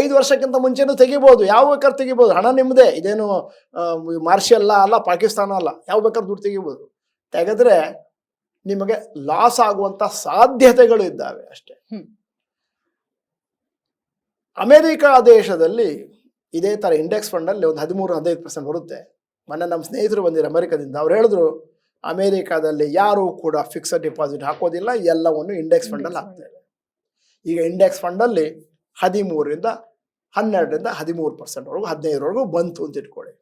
ಐದು ವರ್ಷಕ್ಕಿಂತ ಮುಂಚೆನೂ ತೆಗಿಬೋದು. ಯಾವ ಬೇಕಾದ್ರೂ ತೆಗಿಬೋದು. ಹಣ ನಿಮ್ಮದೇ ಇದೇನು ಮಾರ್ಷಿಯಲ್ಲ ಅಲ್ಲ ಪಾಕಿಸ್ತಾನ ಅಲ್ಲ. ಯಾವ ಬೇಕಾದ್ರೂ ದುಡ್ಡು ತೆಗಿಬೋದು. ತೆಗೆದ್ರೆ ನಿಮಗೆ ಲಾಸ್ ಆಗುವಂತ ಸಾಧ್ಯತೆಗಳು ಇದ್ದಾವೆ ಅಷ್ಟೇ. ಅಮೆರಿಕ ದೇಶದಲ್ಲಿ ಇದೇ ಥರ ಇಂಡೆಕ್ಸ್ ಫಂಡಲ್ಲಿ ಒಂದು ಹದಿಮೂರು ಹದಿನೈದು ಪರ್ಸೆಂಟ್ ಬರುತ್ತೆ. ಮೊನ್ನೆ ನಮ್ಮ ಸ್ನೇಹಿತರು ಬಂದಿರೋ ಅಮೆರಿಕದಿಂದ. ಅವ್ರು ಹೇಳಿದ್ರು ಅಮೆರಿಕಾದಲ್ಲಿ ಯಾರೂ ಕೂಡ ಫಿಕ್ಸಡ್ ಡಿಪಾಸಿಟ್ ಹಾಕೋದಿಲ್ಲ. ಎಲ್ಲವನ್ನು ಇಂಡೆಕ್ಸ್ ಫಂಡಲ್ಲಿ ಹಾಕ್ತಾರೆ. ಈಗ ಇಂಡೆಕ್ಸ್ ಫಂಡಲ್ಲಿ ಹದಿಮೂರರಿಂದ ಹನ್ನೆರಡರಿಂದ ಹದಿಮೂರು ಪರ್ಸೆಂಟ್ ವರೆಗೂ ಹದಿನೈದರವರೆಗೂ ಬಂತು ಅಂತ ಇಟ್ಕೊಳ್ಳಿ.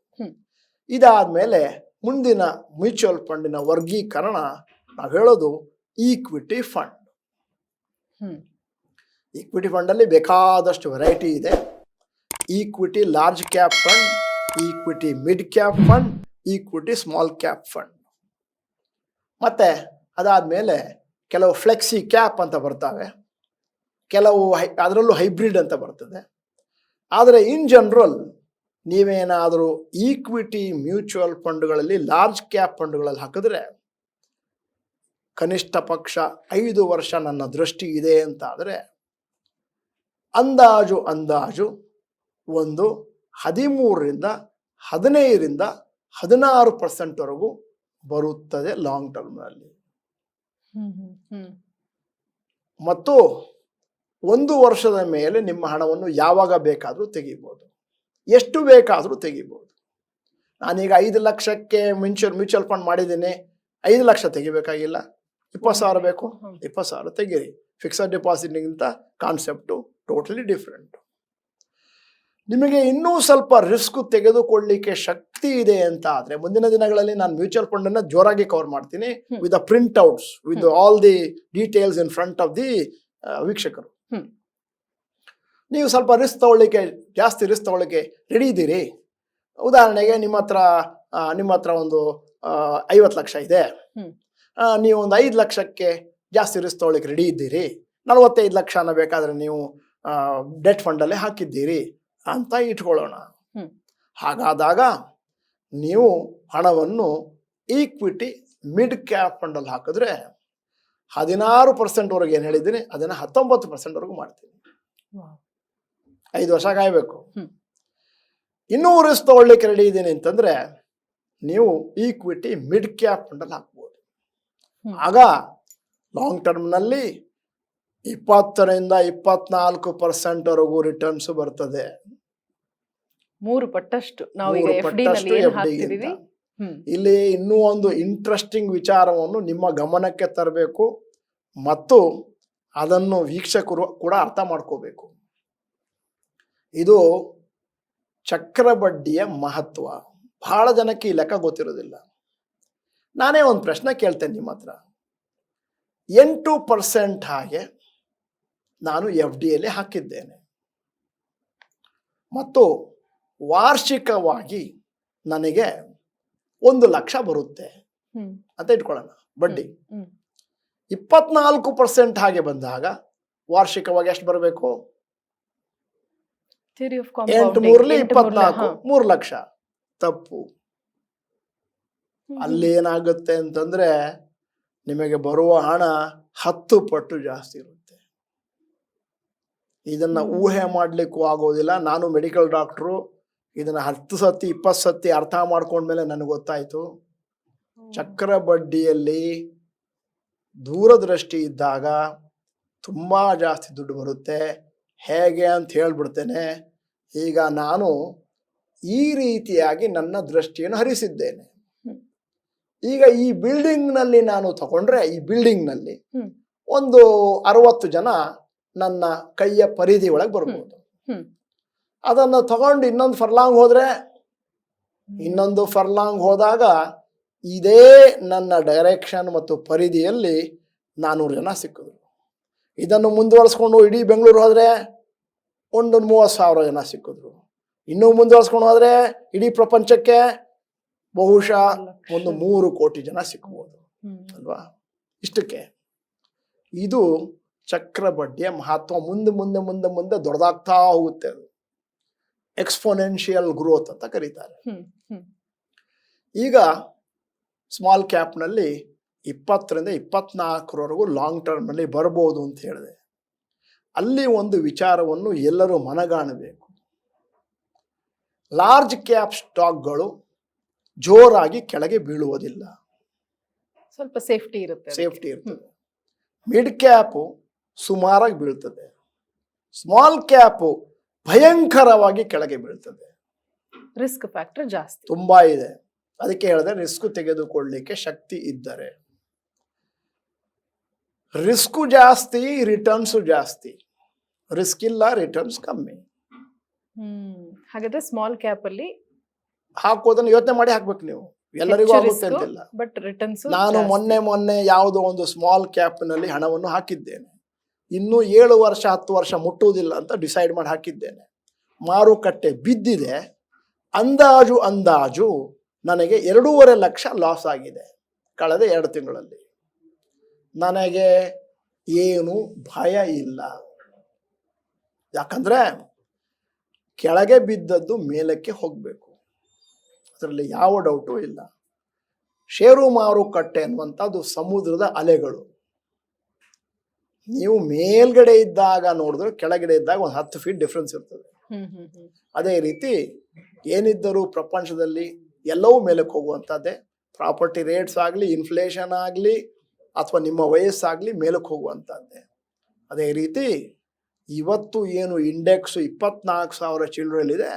ಇದಾದ್ಮೇಲೆ ಮುಂದಿನ ಮ್ಯೂಚುವಲ್ ಫಂಡಿನ ವರ್ಗೀಕರಣ ನಾವು ಹೇಳೋದು ಈಕ್ವಿಟಿ ಫಂಡ್. ಈಕ್ವಿಟಿ ಫಂಡಲ್ಲಿ ಬೇಕಾದಷ್ಟು ವೆರೈಟಿ ಇದೆ. Equity large cap fund equity mid cap fund equity small cap fund. ಮತ್ತೆ ಅದಾದ್ಮೇಲೆ ಕೆಲವು ಫ್ಲೆಕ್ಸಿ ಕ್ಯಾಪ್ ಅಂತ ಬರ್ತವೆ. ಕೆಲವು ಹೈ ಅದರಲ್ಲೂ ಹೈಬ್ರಿಡ್ ಅಂತ ಬರ್ತದೆ. ಆದರೆ ಇನ್ ಜನರಲ್ ನೀವೇನಾದರೂ ಈಕ್ವಿಟಿ ಮ್ಯೂಚುವಲ್ ಫಂಡ್ಗಳಲ್ಲಿ ಲಾರ್ಜ್ ಕ್ಯಾಪ್ ಫಂಡ್ಗಳಲ್ಲಿ ಹಾಕಿದ್ರೆ ಕನಿಷ್ಠ ಪಕ್ಷ ಐದು ವರ್ಷ ನನ್ನ ದೃಷ್ಟಿ ಇದೆ ಅಂತ ಆದರೆ ಅಂದಾಜು ಅಂದಾಜು ಒಂದು ಹದಿಮೂರರಿಂದ ಹದಿನೈದರಿಂದ ಹದಿನಾರು ಪರ್ಸೆಂಟ್ವರೆಗೂ ಬರುತ್ತದೆ ಲಾಂಗ್ ಟರ್ಮ್ನಲ್ಲಿ ಮತ್ತು ಒಂದು ವರ್ಷದ ಮೇಲೆ ನಿಮ್ಮ ಹಣವನ್ನು ಯಾವಾಗ ಬೇಕಾದರೂ ತೆಗಿಬೋದು. ಎಷ್ಟು ಬೇಕಾದರೂ ತೆಗಿಬೋದು. ನಾನೀಗ ಐದು ಲಕ್ಷಕ್ಕೆ ಮ್ಯೂಚುವಲ್ ಮ್ಯೂಚುವಲ್ ಫಂಡ್ ಮಾಡಿದ್ದೀನಿ. ಐದು ಲಕ್ಷ ತೆಗಿಬೇಕಾಗಿಲ್ಲ. ಇಪ್ಪತ್ತು ಸಾವಿರ ಬೇಕು. ಇಪ್ಪತ್ತು ಸಾವಿರ ತೆಗೀರಿ. ಫಿಕ್ಸಡ್ ಡಿಪಾಸಿಟ್ಗಿಂತ ಕಾನ್ಸೆಪ್ಟು ಟೋಟಲಿ ಡಿಫ್ರೆಂಟ್ ನಿಮಗೆ ಇನ್ನೂ ಸ್ವಲ್ಪ ರಿಸ್ಕ್ ತೆಗೆದುಕೊಳ್ಳಿಕ್ಕೆ ಶಕ್ತಿ ಇದೆ ಅಂತ ಆದರೆ ಮುಂದಿನ ದಿನಗಳಲ್ಲಿ ನಾನು ಮ್ಯೂಚುವಲ್ ಫಂಡನ್ನು ಜೋರಾಗಿ ಕವರ್ ಮಾಡ್ತೀನಿ with the printouts with all the details in front of the ವೀಕ್ಷಕರು. ನೀವು ಸ್ವಲ್ಪ ರಿಸ್ಕ್ ತಗೊಳ್ಳಿಕ್ಕೆ ಜಾಸ್ತಿ ರಿಸ್ಕ್ ತಗೊಳ್ಳಿಕ್ಕೆ ರೆಡಿ ಇದ್ದೀರಿ. ಉದಾಹರಣೆಗೆ ನಿಮ್ಮ ಹತ್ರ ನಿಮ್ಮ ಹತ್ರ ಒಂದು ಐವತ್ತು ಲಕ್ಷ ಇದೆ. ನೀವು ಒಂದು ಐದು ಲಕ್ಷಕ್ಕೆ ಜಾಸ್ತಿ ರಿಸ್ಕ್ ತಗೊಳ್ಳಿಕ್ಕೆ ರೆಡಿ ಇದ್ದೀರಿ. ನಲವತ್ತೈದು ಲಕ್ಷನ ಬೇಕಾದ್ರೆ ನೀವು ಡೆಟ್ ಫಂಡಲ್ಲೇ ಹಾಕಿದ್ದೀರಿ ಅಂತ ಇಟ್ಕೊಳ್ಳೋಣ. ಹಾಗಾದಾಗ ನೀವು ಹಣವನ್ನು ಈಕ್ವಿಟಿ ಮಿಡ್ ಕ್ಯಾಪ್ ಫಂಡಲ್ಲಿ ಹಾಕಿದ್ರೆ ಹದಿನಾರು ಪರ್ಸೆಂಟ್ವರೆಗೆ ಏನು ಹೇಳಿದ್ದೀನಿ ಅದನ್ನು ಹತ್ತೊಂಬತ್ತು ಪರ್ಸೆಂಟ್ವರೆಗೂ ಮಾಡ್ತೀನಿ. ಐದು ವರ್ಷ ಕಾಯಬೇಕು. ಇನ್ನೂ ರಿಸ್ಕ್ ತಗೊಳ್ಳಿಕ್ಕೆ ರೆಡಿ ಇದ್ದೀನಿ ಅಂತಂದ್ರೆ ನೀವು ಈಕ್ವಿಟಿ ಮಿಡ್ ಕ್ಯಾಪ್ ಫಂಡಲ್ಲಿ ಹಾಕ್ಬೋದು. ಆಗ ಲಾಂಗ್ ಟರ್ಮ್ನಲ್ಲಿ ಇಪ್ಪತ್ತರಿಂದ ಇಪ್ಪತ್ನಾಲ್ಕು ಪರ್ಸೆಂಟ್ವರೆಗೂ ರಿಟರ್ನ್ಸ್ ಬರ್ತದೆ. ಮೂರು ಪಟ್ಟಷ್ಟು ನಾವು ಇಲ್ಲಿ ಇನ್ನೂ ಒಂದು ಇಂಟ್ರೆಸ್ಟಿಂಗ್ ವಿಚಾರವನ್ನು ನಿಮ್ಮ ಗಮನಕ್ಕೆ ತರಬೇಕು ಮತ್ತು ಅದನ್ನು ವೀಕ್ಷಕರು ಕೂಡ ಅರ್ಥ ಮಾಡ್ಕೋಬೇಕು. ಇದು ಚಕ್ರಬಡ್ಡಿಯ ಮಹತ್ವ. ಬಹಳ ಜನಕ್ಕೆ ಈ ಲೆಕ್ಕ ಗೊತ್ತಿರೋದಿಲ್ಲ. ನಾನೇ ಒಂದು ಪ್ರಶ್ನೆ ಕೇಳ್ತೇನೆ ನಿಮ್ಮ ಹತ್ರ. ಎಂಟು ಪರ್ಸೆಂಟ್ ಹಾಗೆ ನಾನು ಎಫ್ ಡಿಯಲ್ಲಿ ಹಾಕಿದ್ದೇನೆ. ಮತ್ತು ವಾರ್ಷಿಕವಾಗಿ ನನಗೆ ಒಂದು ಲಕ್ಷ ಬರುತ್ತೆ. ಅಂತ ಇಟ್ಕೊಳ್ಳೋಣ. ಬಡ್ಡಿ. ಇಪ್ಪತ್ನಾಲ್ಕು ಪರ್ಸೆಂಟ್ ಹಾಗೆ ಬಂದಾಗ ವಾರ್ಷಿಕವಾಗಿ ಎಷ್ಟು ಬರಬೇಕು? ಎಂಟು ಮೂರ್ಲಿ ಇಪ್ಪತ್ನಾಲ್ಕು. ಮೂರು ಲಕ್ಷ. ತಪ್ಪು. ಅಲ್ಲಿ ಏನಾಗುತ್ತೆ ಅಂತಂದ್ರೆ ನಿಮಗೆ ಬರುವ ಹಣ ಹತ್ತು ಪಟ್ಟು ಜಾಸ್ತಿ ಇರುತ್ತೆ. ಇದನ್ನ ಊಹೆ ಮಾಡ್ಲಿಕ್ಕೂ ಆಗೋದಿಲ್ಲ. ನಾನು ಮೆಡಿಕಲ್ ಡಾಕ್ಟ್ರು ಇದನ್ನ ಹತ್ತು ಸತಿ ಇಪ್ಪತ್ತು ಸತಿ ಅರ್ಥ ಮಾಡ್ಕೊಂಡ್ಮೇಲೆ ನನಗೆ ಗೊತ್ತಾಯ್ತು. ಚಕ್ರ ಬಡ್ಡಿಯಲ್ಲಿ ದೂರದೃಷ್ಟಿ ಇದ್ದಾಗ ತುಂಬ ಜಾಸ್ತಿ ದುಡ್ಡು ಬರುತ್ತೆ. ಹೇಗೆ ಅಂತ ಹೇಳ್ಬಿಡ್ತೇನೆ. ಈಗ ನಾನು ಈ ರೀತಿಯಾಗಿ ನನ್ನ ದೃಷ್ಟಿಯನ್ನು ಹರಿಸಿದ್ದೇನೆ. ಈಗ ಈ ಬಿಲ್ಡಿಂಗ್ನಲ್ಲಿ ನಾನು ತಗೊಂಡ್ರೆ ಈ ಬಿಲ್ಡಿಂಗ್ನಲ್ಲಿ ನಲ್ಲಿ ಒಂದು ಅರವತ್ತು ಜನ ನನ್ನ ಕೈಯ ಪರಿಧಿ ಒಳಗೆ ಬರ್ಬೋದು. ಅದನ್ನು ತಗೊಂಡು ಇನ್ನೊಂದು ಫರ್ಲಾಂಗ್ ಹೋದರೆ ಇನ್ನೊಂದು ಫರ್ಲಾಂಗ್ ಹೋದಾಗ ಇದೇ ನನ್ನ ಡೈರೆಕ್ಷನ್ ಮತ್ತು ಪರಿಧಿಯಲ್ಲಿ ನಾನ್ನೂರು ಜನ ಸಿಕ್ಕಿದ್ರು. ಇದನ್ನು ಮುಂದುವರಿಸ್ಕೊಂಡು ಇಡೀ ಬೆಂಗಳೂರು ಹೋದರೆ ಒಂದು ಮೂವತ್ತು ಸಾವಿರ ಜನ ಸಿಕ್ಕಿದ್ರು. ಇನ್ನೂ ಮುಂದುವರಿಸ್ಕೊಂಡು ಹೋದರೆ ಇಡೀ ಪ್ರಪಂಚಕ್ಕೆ ಬಹುಶಃ ಒಂದು ಮೂರು ಕೋಟಿ ಜನ ಸಿಕ್ಬೋದು ಅಲ್ವಾ? ಇಷ್ಟಕ್ಕೆ. ಇದು ಚಕ್ರ ಬಡ್ಡಿಯ ಮಹತ್ವ. ಮುಂದೆ ಮುಂದೆ ಮುಂದೆ ಮುಂದೆ ದೊಡ್ಡದಾಗ್ತಾ ಹೋಗುತ್ತೆ ಅದು. ಎಕ್ಸ್ಪೊನೆನ್ಷಿಯಲ್ ಗ್ರೋತ್ ಅಂತ ಕರೀತಾರೆ. ಈಗ ಸ್ಮಾಲ್ ಕ್ಯಾಪ್ನಲ್ಲಿ ಇಪ್ಪತ್ತರಿಂದ ಇಪ್ಪತ್ನಾಲ್ಕರವರೆಗೂ ಲಾಂಗ್ ಟರ್ಮ್ನಲ್ಲಿ ಬರ್ಬೋದು ಅಂತ ಹೇಳಿದೆ. ಅಲ್ಲಿ ಒಂದು ವಿಚಾರವನ್ನು ಎಲ್ಲರೂ ಮನಗಾಣಬೇಕು. ಲಾರ್ಜ್ ಕ್ಯಾಪ್ ಸ್ಟಾಕ್ಗಳು ಜೋರಾಗಿ ಕೆಳಗೆ ಬೀಳುವುದಿಲ್ಲ. ಸ್ವಲ್ಪ ಸೇಫ್ಟಿ ಇರುತ್ತೆ ಸೇಫ್ಟಿ ಇರುತ್ತೆ ಮಿಡ್ ಕ್ಯಾಪು ಸುಮಾರಾಗಿ ಬೀಳ್ತದೆ. ಸ್ಮಾಲ್ ಕ್ಯಾಪು ಭಯಂಕರವಾಗಿ ಕೆಳಗೆ ಬೀಳ್ತದೆ. ರಿಸ್ಕ್ ಫ್ಯಾಕ್ಟರ್ ಜಾಸ್ತಿ. ತುಂಬಾ ಇದೆ. ಅದಕ್ಕೆ ಹೇಳಿದ್ರೆ ರಿಸ್ಕ್ ತೆಗೆದುಕೊಳ್ಳಿಕ್ಕೆ ಶಕ್ತಿ ಇದ್ದರೆ. ರಿಸ್ಕ್ ಜಾಸ್ತಿ ರಿಟರ್ನ್ಸ್ ಜಾಸ್ತಿ. ರಿಸ್ಕ್ ಇಲ್ಲ ರಿಟರ್ನ್ಸ್ ಕಮ್ಮಿ. ಹಾಗಾದ್ರೆ ಸ್ಮಾಲ್ ಕ್ಯಾಪ್ ಅಲ್ಲಿ ಹಾಕೋದನ್ನ ಯೋಚನೆ ಮಾಡಿ ಹಾಕ್ಬೇಕು ನೀವು. ಎಲ್ಲರಿಗೂ ಆಗುತ್ತೆ ಅಂತಿಲ್ಲ. ಬಟ್ ರಿಟರ್ನ್ಸ್ ನಾನು ಮೊನ್ನೆ ಮೊನ್ನೆ ಯಾವುದೋ ಒಂದು ಸ್ಮಾಲ್ ಕ್ಯಾಪ್ನಲ್ಲಿ ಹಣವನ್ನು ಹಾಕಿದ್ದೇನೆ. ಇನ್ನು ಏಳು ವರ್ಷ, ಹತ್ತು ವರ್ಷ ಮುಟ್ಟುವುದಿಲ್ಲ ಅಂತ ಡಿಸೈಡ್ ಮಾಡಿ ಹಾಕಿದ್ದೇನೆ. ಮಾರುಕಟ್ಟೆ ಬಿದ್ದಿದೆ. ಅಂದಾಜು ಅಂದಾಜು ನನಗೆ ಎರಡೂವರೆ ಲಕ್ಷ ಲಾಸ್ ಆಗಿದೆ ಕಳೆದ ಎರಡು ತಿಂಗಳಲ್ಲಿ. ನನಗೆ ಏನು ಭಯ ಇಲ್ಲ. ಯಾಕಂದ್ರೆ ಕೆಳಗೆ ಬಿದ್ದದ್ದು ಮೇಲಕ್ಕೆ ಹೋಗಬೇಕು. ಅದರಲ್ಲಿ ಯಾವ ಡೌಟು ಇಲ್ಲ. ಷೇರು ಮಾರುಕಟ್ಟೆ ಅನ್ನುವಂಥದ್ದು ಸಮುದ್ರದ ಅಲೆಗಳು. ನೀವು ಮೇಲ್ಗಡೆ ಇದ್ದಾಗ ನೋಡಿದ್ರೆ ಕೆಳಗಡೆ ಇದ್ದಾಗ ಒಂದು ಹತ್ತು ಫೀಟ್ ಡಿಫ್ರೆನ್ಸ್ ಇರ್ತದೆ. ಅದೇ ರೀತಿ ಏನಿದ್ದರೂ ಪ್ರಪಂಚದಲ್ಲಿ ಎಲ್ಲವೂ ಮೇಲಕ್ಕೆ ಹೋಗುವಂಥದ್ದೇ. ಪ್ರಾಪರ್ಟಿ ರೇಟ್ಸ್ ಆಗಲಿ ಇನ್ಫ್ಲೇಷನ್ ಆಗಲಿ ಅಥವಾ ನಿಮ್ಮ ವಯಸ್ಸಾಗಲಿ ಮೇಲಕ್ಕೆ ಹೋಗುವಂಥದ್ದೇ. ಅದೇ ರೀತಿ ಇವತ್ತು ಏನು ಇಂಡೆಕ್ಸ್ ಇಪ್ಪತ್ನಾಲ್ಕು ಸಾವಿರ ಚಿಲ್ಡ್ರಲ್ಲಿದೆ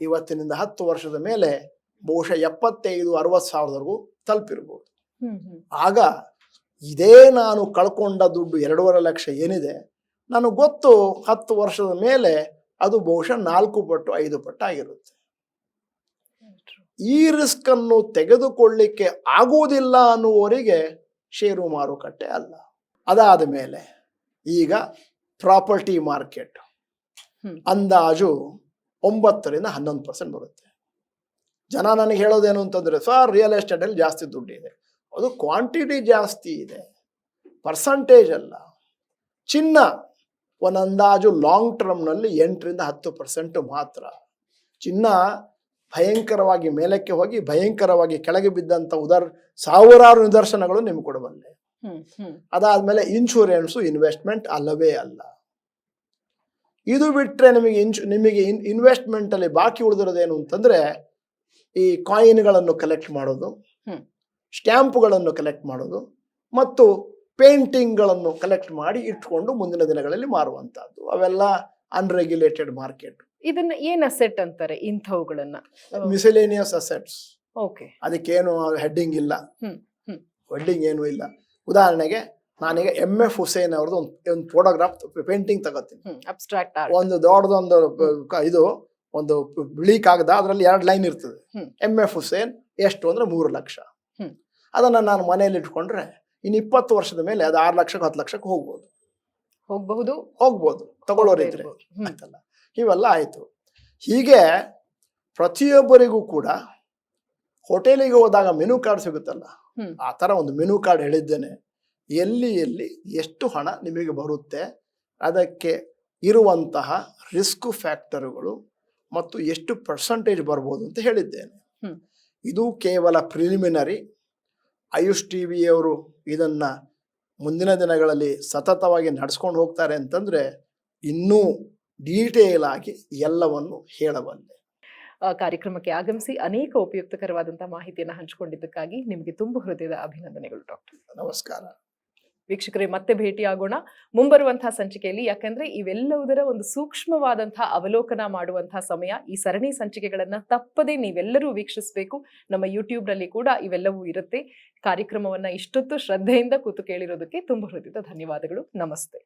ಇವತ್ತಿನಿಂದ ಹತ್ತು ವರ್ಷದ ಮೇಲೆ ಬಹುಶಃ ಎಪ್ಪತ್ತೈದು ಅರವತ್ತು ಸಾವಿರದವರೆಗೂ ತಲುಪಿರ್ಬೋದು. ಆಗ ಇದೇ ನಾನು ಕಳ್ಕೊಂಡ ದುಡ್ಡು ಎರಡೂವರೆ ಲಕ್ಷ ಏನಿದೆ ನನಗೆ ಗೊತ್ತು ಹತ್ತು ವರ್ಷದ ಮೇಲೆ ಅದು ಬಹುಶಃ ನಾಲ್ಕು ಪಟ್ಟು ಐದು ಪಟ್ಟು ಆಗಿರುತ್ತೆ. ಈ ರಿಸ್ಕ್ ಅನ್ನು ತೆಗೆದುಕೊಳ್ಳಿಕ್ಕೆ ಆಗುವುದಿಲ್ಲ ಅನ್ನುವರಿಗೆ ಷೇರು ಮಾರುಕಟ್ಟೆ ಅಲ್ಲ. ಅದಾದ ಮೇಲೆ ಈಗ ಪ್ರಾಪರ್ಟಿ ಮಾರ್ಕೆಟ್. ಅಂದಾಜು ಒಂಬತ್ತರಿಂದ ಹನ್ನೊಂದು ಪರ್ಸೆಂಟ್ ಬರುತ್ತೆ. ಜನ ನನಗೆ ಹೇಳೋದೇನು ಅಂತಂದ್ರೆ ಸರ್ ರಿಯಲ್ ಎಸ್ಟೇಟಲ್ಲಿ ಜಾಸ್ತಿ ದುಡ್ಡಿದೆ. ಅದು ಕ್ವಾಂಟಿಟಿ ಜಾಸ್ತಿ ಇದೆ. ಪರ್ಸಂಟೇಜ್ ಅಲ್ಲ. ಚಿನ್ನ ಒಂದು ಅಂದಾಜು ಲಾಂಗ್ ಟರ್ಮ್ನಲ್ಲಿ ಎಂಟರಿಂದ ಹತ್ತು ಪರ್ಸೆಂಟ್ ಮಾತ್ರ. ಚಿನ್ನ ಭಯಂಕರವಾಗಿ ಮೇಲಕ್ಕೆ ಹೋಗಿ ಭಯಂಕರವಾಗಿ ಕೆಳಗೆ ಬಿದ್ದಂಥ ಉದರ್ ಸಾವಿರಾರು ನಿದರ್ಶನಗಳು ನಿಮ್ಗೆ ಕೊಡಬಲ್ಲೆ ಅದಾದ್ಮೇಲೆ ಇನ್ಶೂರೆನ್ಸು ಇನ್ವೆಸ್ಟ್ಮೆಂಟ್ ಅಲ್ಲವೇ ಅಲ್ಲ. ಇದು ಬಿಟ್ಟರೆ ನಿಮಗೆ ಇನ್ಶು ನಿಮಗೆ ಇನ್ ಇನ್ವೆಸ್ಟ್ಮೆಂಟಲ್ಲಿ ಬಾಕಿ ಉಳಿದಿರೋದೇನು ಅಂತಂದ್ರೆ ಈ ಕಾಯಿನ್ಗಳನ್ನು ಕಲೆಕ್ಟ್ ಮಾಡೋದು. ಸ್ಟ್ಯಾಂಪುಗಳನ್ನು ಕಲೆಕ್ಟ್ ಮಾಡೋದು ಮತ್ತು ಪೇಂಟಿಂಗ್ಗಳನ್ನು ಕಲೆಕ್ಟ್ ಮಾಡಿ ಇಟ್ಕೊಂಡು ಮುಂದಿನ ದಿನಗಳಲ್ಲಿ ಮಾರುವಂತಹದ್ದು ಅವೆಲ್ಲ ಅನ್ರೆಗ್ಯುಲೇಟೆಡ್ ಮಾರ್ಕೆಟ್ ಇದನ್ನ ಏನ್ ಅಸೆಟ್ ಅಂತಾರೆ ಇಂಥವುಗಳನ್ನ? Miscellaneous assets okay. ಅದಕ್ಕೇನು ಹೆಡ್ಡಿಂಗ್ ಇಲ್ಲ. ಹೆಡ್ಡಿಂಗ್ ಏನು ಇಲ್ಲ. ಉದಾಹರಣೆಗೆ ನಾನೀಗ ಎಂ ಎಫ್ ಹುಸೇನ್ ಅವ್ರದ್ದು ಒಂದು ಫೋಟೋಗ್ರಾಫ್ ಪೇಂಟಿಂಗ್ ತಗೋತೀನಿ. ಅಬ್ಸ್ಟ್ರಾಕ್ಟ್ ಒಂದು ದೊಡ್ಡದೊಂದು ಇದು ಒಂದು ಬಿಳಿ ಕಾಗದ ಅದರಲ್ಲಿ ಎರಡು ಲೈನ್ ಇರ್ತದೆ. ಎಂ ಎಫ್ ಹುಸೇನ್ ಎಷ್ಟು ಅಂದ್ರೆ ಮೂರು ಲಕ್ಷ. ಅದನ್ನ ನಾನು ಮನೆಯಲ್ಲಿ ಇಟ್ಕೊಂಡ್ರೆ ಇನ್ನು ಇಪ್ಪತ್ತು ವರ್ಷದ ಮೇಲೆ ಅದು ಆರು ಲಕ್ಷಕ್ಕೆ ಹತ್ತು ಲಕ್ಷಕ್ಕೆ ಹೋಗ್ಬೋದು. ಹೋಗಬಹುದು. ಹೋಗ್ಬೋದು. ತಗೊಳ್ಳೋರಿದ್ರೆ. ಆಯ್ತಲ್ಲ? ಇವೆಲ್ಲ ಆಯಿತು. ಹೀಗೆ ಪ್ರತಿಯೊಬ್ಬರಿಗೂ ಕೂಡ ಹೋಟೆಲಿಗೆ ಹೋದಾಗ ಮೆನು ಕಾರ್ಡ್ ಸಿಗುತ್ತಲ್ಲ. ಆ ಥರ ಒಂದು ಮೆನು ಕಾರ್ಡ್ ಹೇಳಿದ್ದೇನೆ. ಎಲ್ಲಿ ಎಲ್ಲಿ ಎಷ್ಟು ಹಣ ನಿಮಗೆ ಬರುತ್ತೆ? ಅದಕ್ಕೆ ಇರುವಂತಹ ರಿಸ್ಕ್ ಫ್ಯಾಕ್ಟರ್ಗಳು ಮತ್ತು ಎಷ್ಟು ಪರ್ಸಂಟೇಜ್ ಬರ್ಬೋದು ಅಂತ ಹೇಳಿದ್ದೇನೆ. ಇದು ಕೇವಲ ಪ್ರಿಲಿಮಿನರಿ ಆಯುಷ್ ಟಿ ವಿಯವರು ಇದನ್ನು ಮುಂದಿನ ದಿನಗಳಲ್ಲಿ ಸತತವಾಗಿ ನಡೆಸ್ಕೊಂಡು ಹೋಗ್ತಾರೆ ಅಂತಂದರೆ ಇನ್ನೂ ಡೀಟೇಲ್ ಆಗಿ ಎಲ್ಲವನ್ನು ಹೇಳಬಲ್ಲೆ. ಆ, ಕಾರ್ಯಕ್ರಮಕ್ಕೆ ಆಗಮಿಸಿ ಅನೇಕ ಉಪಯುಕ್ತಕರವಾದಂಥ ಮಾಹಿತಿಯನ್ನು ಹಂಚಿಕೊಂಡಿದ್ದಕ್ಕಾಗಿ ನಿಮಗೆ ತುಂಬ ಹೃದಯದ ಅಭಿನಂದನೆಗಳು ಡಾಕ್ಟರ್. ನಮಸ್ಕಾರ. ವೀಕ್ಷಕರೇ, ಮತ್ತೆ ಭೇಟಿಯಾಗೋಣ ಮುಂಬರುವಂತಹ ಸಂಚಿಕೆಯಲ್ಲಿ. ಯಾಕಂದ್ರೆ ಇವೆಲ್ಲವುದರ ಒಂದು ಸೂಕ್ಷ್ಮವಾದಂತಹ ಅವಲೋಕನ ಮಾಡುವಂತಹ ಸಮಯ. ಈ ಸರಣಿ ಸಂಚಿಕೆಗಳನ್ನ ತಪ್ಪದೇ ನೀವೆಲ್ಲರೂ ವೀಕ್ಷಿಸಬೇಕು. ನಮ್ಮ ಯೂಟ್ಯೂಬ್ನಲ್ಲಿ ಕೂಡ ಇವೆಲ್ಲವೂ ಇರುತ್ತೆ. ಕಾರ್ಯಕ್ರಮವನ್ನ ಇಷ್ಟೊತ್ತು ಶ್ರದ್ಧೆಯಿಂದ ಕೂತು ಕೇಳಿರೋದಕ್ಕೆ ತುಂಬ ಹೃದಯದ ಧನ್ಯವಾದಗಳು. ನಮಸ್ತೆ.